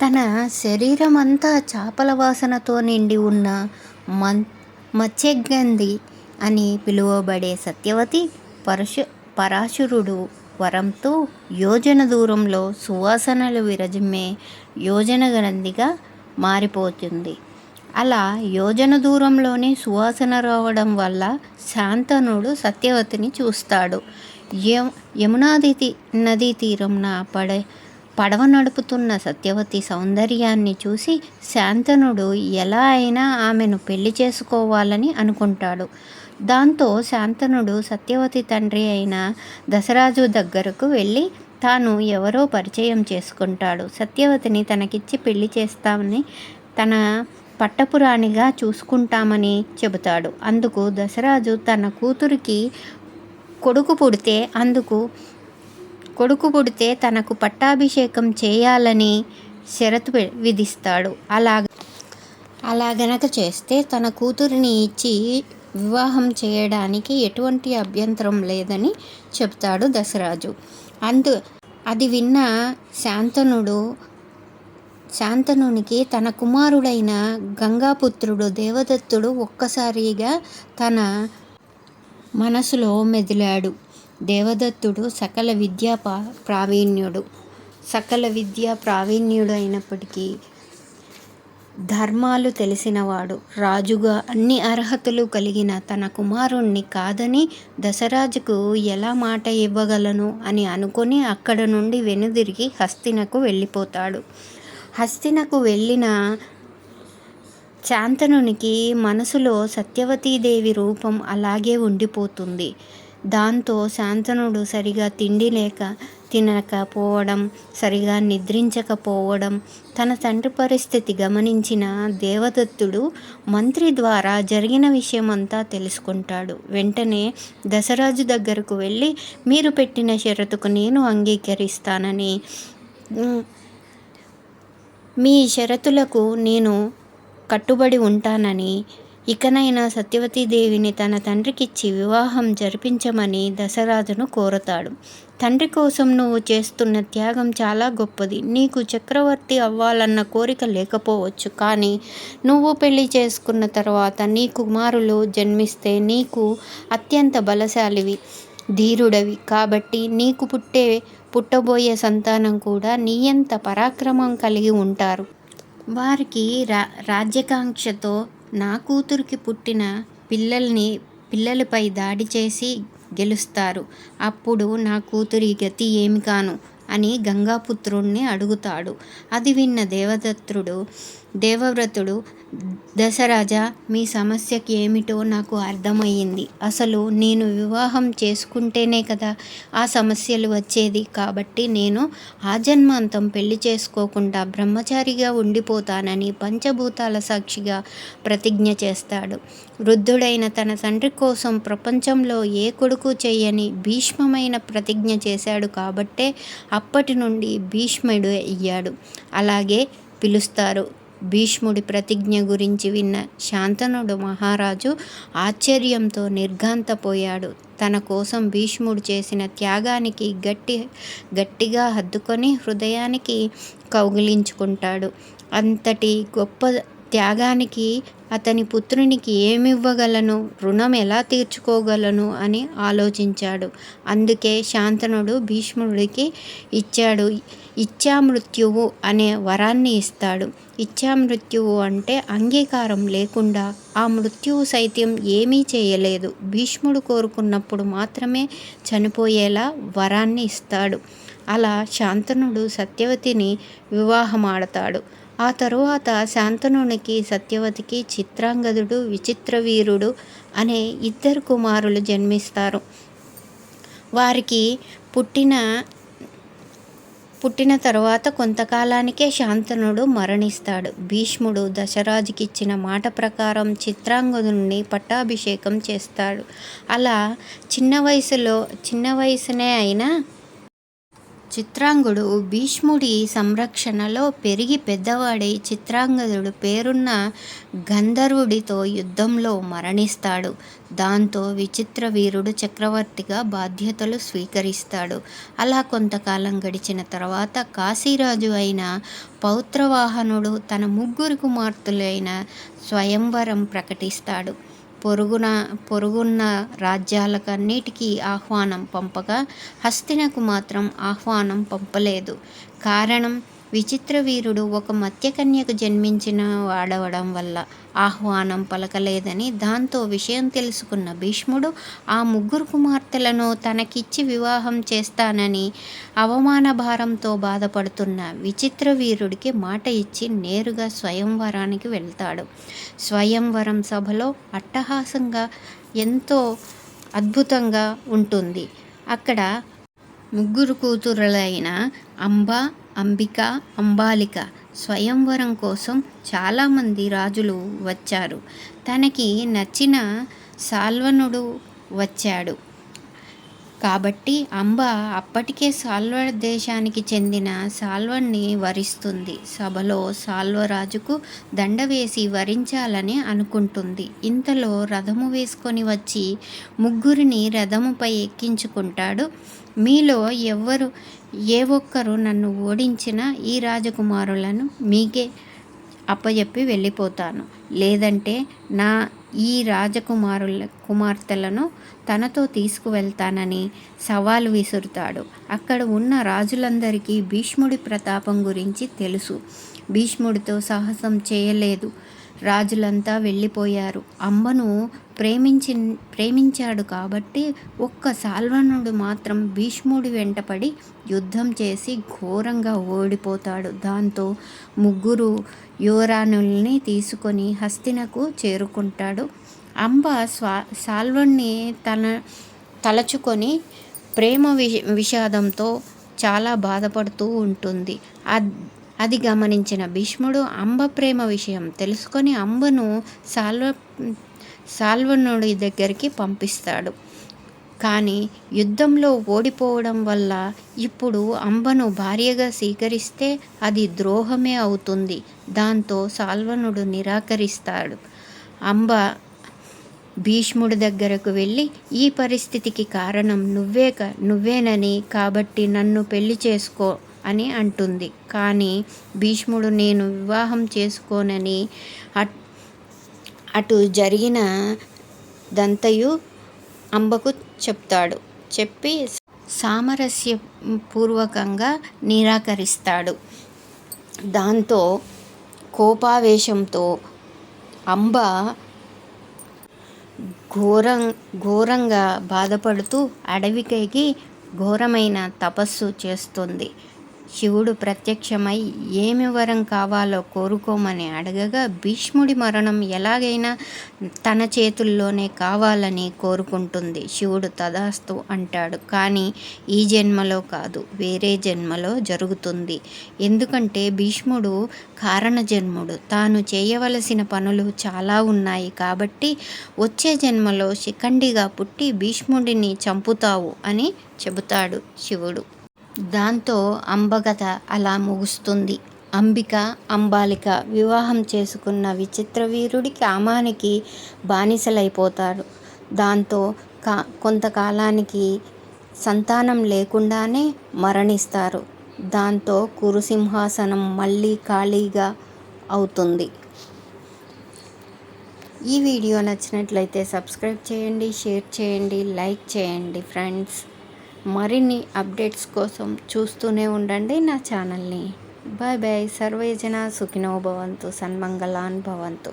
తన శరీరం అంతా చేపల వాసనతో నిండి ఉన్న మన్ మత్స్యగంధి అని పిలువబడే సత్యవతి పరశు పరాశురుడు వరంతో యోజన దూరంలో సువాసనలు విరజిమ్మే యోజన గ్రంథిగా మారిపోతుంది. అలా యోజన దూరంలోనే సువాసన రావడం వల్ల శాంతనుడు సత్యవతిని చూస్తాడు. యమునాది నదీ తీరంన పడే పడవ నడుపుతున్న సత్యవతి సౌందర్యాన్ని చూసి శాంతనుడు ఎలా అయినా ఆమెను పెళ్ళి చేసుకోవాలని అనుకుంటాడు. దాంతో శాంతనుడు సత్యవతి తండ్రి అయిన దశరాజు దగ్గరకు వెళ్ళి తాను ఎవరో పరిచయం చేసుకుంటాడు. సత్యవతిని తనకిచ్చి పెళ్ళి చేస్తామని తన పట్టపురాణిగా చూసుకుంటామని చెబుతాడు. అందుకు దశరాజు తన కూతురికి కొడుకు పుడితే అందుకు కొడుకు పుడితే తనకు పట్టాభిషేకం చేయాలని షరతు విధిస్తాడు. అలా అలా గనక చేస్తే తన కూతురిని ఇచ్చి వివాహం చేయడానికి ఎటువంటి అభ్యంతరం లేదని చెప్తాడు దశరాజు. అందు అది విన్న శాంతనుడు శాంతనునికి తన కుమారుడైన గంగాపుత్రుడు దేవదత్తుడు ఒక్కసారిగా తన మనసులో మెదిలాడు. దేవదత్తుడు సకల విద్యా ప్రావీణ్యుడు. సకల విద్యా ప్రావీణ్యుడు అయినప్పటికీ ధర్మాలు తెలిసినవాడు రాజుగా అన్ని అర్హతలు కలిగిన తన కుమారుణ్ణి కాదని దశరాజుకు ఎలా మాట ఇవ్వగలను అని అనుకొని అక్కడ నుండి వెనుదిరిగి హస్తినకు వెళ్ళిపోతాడు. హస్తినకు వెళ్ళిన శాంతనునికి మనసులో సత్యవతీదేవి రూపం అలాగే ఉండిపోతుంది. దాంతో శాంతనుడు సరిగా తిండి లేక తినకపోవడం సరిగా నిద్రించకపోవడం తన తండ్రి పరిస్థితి గమనించిన దేవదత్తుడు మంత్రి ద్వారా జరిగిన విషయమంతా తెలుసుకుంటాడు. వెంటనే దశరాజు దగ్గరకు వెళ్ళి మీరు పెట్టిన షరతుకు నేను అంగీకరిస్తానని మీ షరతులకు నేను కట్టుబడి ఉంటానని ఇకనైనా సత్యవతీదేవిని తన తండ్రికిచ్చి వివాహం జరిపించమని దశరాజును కోరతాడు. తండ్రి కోసం నువ్వు చేస్తున్న త్యాగం చాలా గొప్పది. నీకు చక్రవర్తి అవ్వాలన్న కోరిక లేకపోవచ్చు. కానీ నువ్వు పెళ్ళి చేసుకున్న తర్వాత నీ కుమారులు జన్మిస్తే నీకు అత్యంత బలశాలివి ధీరుడవి. కాబట్టి నీకు పుట్టే పుట్టబోయే సంతానం కూడా నీయంత పరాక్రమం కలిగి ఉంటారు. వారికి రా రాజ్యకాంక్షతో నా కూతురికి పుట్టిన పిల్లల్ని పిల్లలపై దాడి చేసి గెలుస్తారు. అప్పుడు నా కూతురి గతి ఏమి కాను? అని గంగాపుత్రుణ్ణి అడుగుతాడు. అది విన్న దేవదత్తుడు దేవవ్రతుడు దశరాజా మీ సమస్యకి ఏమిటో నాకు అర్థమయ్యింది. అసలు నేను వివాహం చేసుకుంటేనే కదా ఆ సమస్యలు వచ్చేది. కాబట్టి నేను ఆ జన్మాంతం పెళ్ళి చేసుకోకుండా బ్రహ్మచారిగా ఉండిపోతానని పంచభూతాల సాక్షిగా ప్రతిజ్ఞ చేస్తాడు. వృద్ధుడైన తన తండ్రి కోసం ప్రపంచంలో ఏ కొడుకు చేయని భీష్మమైన ప్రతిజ్ఞ చేశాడు కాబట్టే అప్పటి నుండి భీష్ముడు అయ్యాడు. అలాగే పిలుస్తారు. భీష్ముడి ప్రతిజ్ఞ గురించి విన్న శాంతనుడు మహారాజు ఆశ్చర్యంతో నిర్ఘాంతపోయాడు. తన కోసం భీష్ముడు చేసిన త్యాగానికి గట్టి గట్టిగా హద్దుకొని హృదయానికి కౌగిలించుకుంటాడు. అంతటి గొప్ప త్యాగానికి అతని పుత్రునికి ఏమివ్వగలను రుణం ఎలా తీర్చుకోగలను అని ఆలోచించాడు. అందుకే శాంతనుడు భీష్ముడికి ఇచ్చాడు ఇచ్చామృత్యువు అనే వరాన్ని ఇస్తాడు. ఇచ్చామృత్యువు అంటే అంగీకారం లేకుండా ఆ మృత్యువు సైత్యం ఏమీ చేయలేదు. భీష్ముడు కోరుకున్నప్పుడు మాత్రమే చనిపోయేలా వరాన్ని ఇస్తాడు. అలా శాంతనుడు సత్యవతిని వివాహమాడతాడు. ఆ తరువాత శాంతనునికి సత్యవతికి చిత్రాంగదుడు విచిత్రవీరుడు అనే ఇద్దరు కుమారులు జన్మిస్తారు. వారికి పుట్టిన పుట్టిన తరువాత కొంతకాలానికే శాంతనుడు మరణిస్తాడు. భీష్ముడు దశరాజుకిచ్చిన మాట ప్రకారం చిత్రాంగదుని పట్టాభిషేకం చేస్తాడు. అలా చిన్న వయసులో చిన్న వయసునే అయినా చిత్రాంగుడు భీష్ముడి సంరక్షణలో పెరిగి పెద్దవాడై చిత్రాంగదుడు పేరున్న గంధర్వుడితో యుద్ధంలో మరణిస్తాడు. దాంతో విచిత్ర వీరుడు చక్రవర్తిగా బాధ్యతలు స్వీకరిస్తాడు. అలా కొంతకాలం గడిచిన తర్వాత కాశీరాజు అయిన పౌత్రవాహనుడు తన ముగ్గురు కుమార్తెలైన స్వయంవరం ప్రకటిస్తాడు. పొరుగున పొరుగున్న రాజ్యాలకన్నిటికీ ఆహ్వానం పంపగా హస్తినకు మాత్రం ఆహ్వానం పంపలేదు. కారణం విచిత్ర వీరుడు ఒక మత్స్యకన్యకు జన్మించిన వాడవడం వల్ల ఆహ్వానం పలకలేదని. దాంతో విషయం తెలుసుకున్న భీష్ముడు ఆ ముగ్గురు కుమార్తెలను తనకిచ్చి వివాహం చేస్తానని అవమానభారంతో బాధపడుతున్న విచిత్ర వీరుడికి మాట ఇచ్చి నేరుగా స్వయంవరానికి వెళ్తాడు. స్వయంవరం సభలో అట్టహాసంగా ఎంతో అద్భుతంగా ఉంటుంది. అక్కడ ముగ్గురు కూతురులైన అంబ, అంబిక, అంబాలిక స్వయంవరం కోసం చాలామంది రాజులు వచ్చారు. తనకి నచ్చిన సాల్వనుడు వచ్చాడు. కాబట్టి అంబ అప్పటికే సాల్వ దేశానికి చెందిన సాల్వన్ని వరిస్తుంది. సభలో సాల్వరాజుకు దండవేసి వరించాలని అనుకుంటుంది. ఇంతలో రథము వేసుకొని వచ్చి ముగ్గురిని రథముపై ఎక్కించుకుంటాడు. మీలో ఎవ్వరు ఏ ఒక్కరు నన్ను ఓడించినా ఈ రాజకుమారులను మీకే అప్పజెప్పి వెళ్ళిపోతాను. లేదంటే నా ఈ రాజకుమారుల కుమార్తెలను తనతో తీసుకువెళ్తానని సవాలు విసురుతాడు. అక్కడ ఉన్న రాజులందరికీ భీష్ముడి ప్రతాపం గురించి తెలుసు. భీష్ముడితో సాహసం చేయలేదు. రాజులంతా వెళ్ళిపోయారు. అంబను ప్రేమించి ప్రేమించాడు కాబట్టి ఒక్క సాల్వనుడు మాత్రం భీష్ముడి వెంటపడి యుద్ధం చేసి ఘోరంగా ఓడిపోతాడు. దాంతో ముగ్గురు యువరాణుల్ని తీసుకొని హస్తినకు చేరుకుంటాడు. అంబ స్వా సాల్వణ్ణి తన తలచుకొని ప్రేమ విషాదంతో చాలా బాధపడుతూ ఉంటుంది. అది గమనించిన భీష్ముడు అంబ ప్రేమ విషయం తెలుసుకొని అంబను సాల్వ సాల్వనుడి దగ్గరికి పంపిస్తాడు. కానీ యుద్ధంలో ఓడిపోవడం వల్ల ఇప్పుడు అంబను భార్యగా స్వీకరిస్తే అది ద్రోహమే అవుతుంది. దాంతో సాల్వనుడు నిరాకరిస్తాడు. అంబ భీష్ముడి దగ్గరకు వెళ్ళి ఈ పరిస్థితికి కారణం నువ్వే నువ్వేనని కాబట్టి నన్ను పెళ్ళి చేసుకో అని అంటుంది. కానీ భీష్ముడు నేను వివాహం చేసుకోనని అటు జరిగిన దంతయు అంబకు చెప్తాడు. చెప్పి సామరస్యపూర్వకంగా నిరాకరిస్తాడు. దాంతో కోపావేశంతో అంబ ఘోరం ఘోరంగా బాధపడుతూ అడవికైకి ఘోరమైన తపస్సు చేస్తుంది. శివుడు ప్రత్యక్షమై ఏమి వరం కావాలో కోరుకోమని అడగగా భీష్ముడి మరణం ఎలాగైనా తన చేతుల్లోనే కావాలని కోరుకుంటుంది. శివుడు తదాస్తు అంటాడు. కానీ ఈ జన్మలో కాదు వేరే జన్మలో జరుగుతుంది. ఎందుకంటే భీష్ముడు కారణజన్ముడు. తాను చేయవలసిన పనులు చాలా ఉన్నాయి కాబట్టి వచ్చే జన్మలో శిఖండిగా పుట్టి భీష్ముడిని చంపుతావు అని చెబుతాడు శివుడు. దాంతో అంబగత అలా ముగుస్తుంది. అంబిక, అంబాలిక వివాహం చేసుకున్న విచిత్రవీరుడి కామానికి బానిసలైపోతారు. దాంతో కా కొంతకాలానికి సంతానం లేకుండానే మరణిస్తారు. దాంతో కురుసింహాసనం మళ్ళీ ఖాళీగా అవుతుంది. ఈ వీడియో నచ్చినట్లయితే సబ్స్క్రైబ్ చేయండి, షేర్ చేయండి, లైక్ చేయండి ఫ్రెండ్స్. మరిన్ని అప్డేట్స్ కోసం చూస్తూనే ఉండండి నా ఛానల్ని. Bye bye. సర్వేజన సుఖినో భవంతు. సన్మంగళాన్ భవంతు.